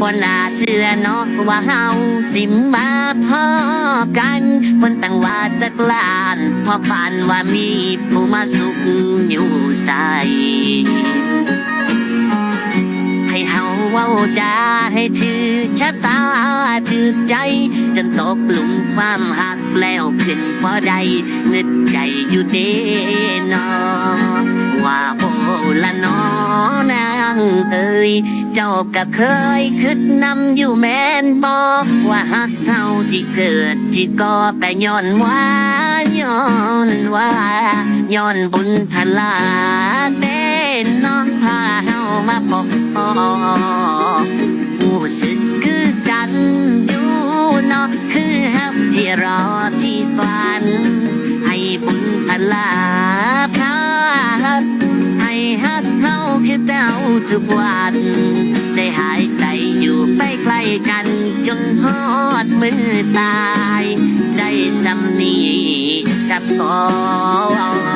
บนน่าเชื่อเนาะว่าเฮาสิมาพอกันคนต่างว่าจักลานเพอฝันว่ามีผู้มาสุขอยู่ใสให้เฮาเว้าจาให้ถือชะตาถือใจ จนตกหลุมความหักแล้วขึ้นพอใดนึกใจอยู่เด้นอว่าโอ้ละนอางเอ้ยเจ้าก็เคยคิดนำอยู่แม่นบอกว่าหักเฮาที่เกิดที่ก่อแต่ย้อนว่าย้อนว่าย้อนบุญพลาเด่นน้องพาเฮามาพบผู้สึกคือกันอยู่เนาะคือฮับที่รอที่ฝัน ให้บุญพลาพา ทุกวัน ได้หายใจอยู่ไปใกล้กัน จนหอดมือตาย ได้สำนีกับขอ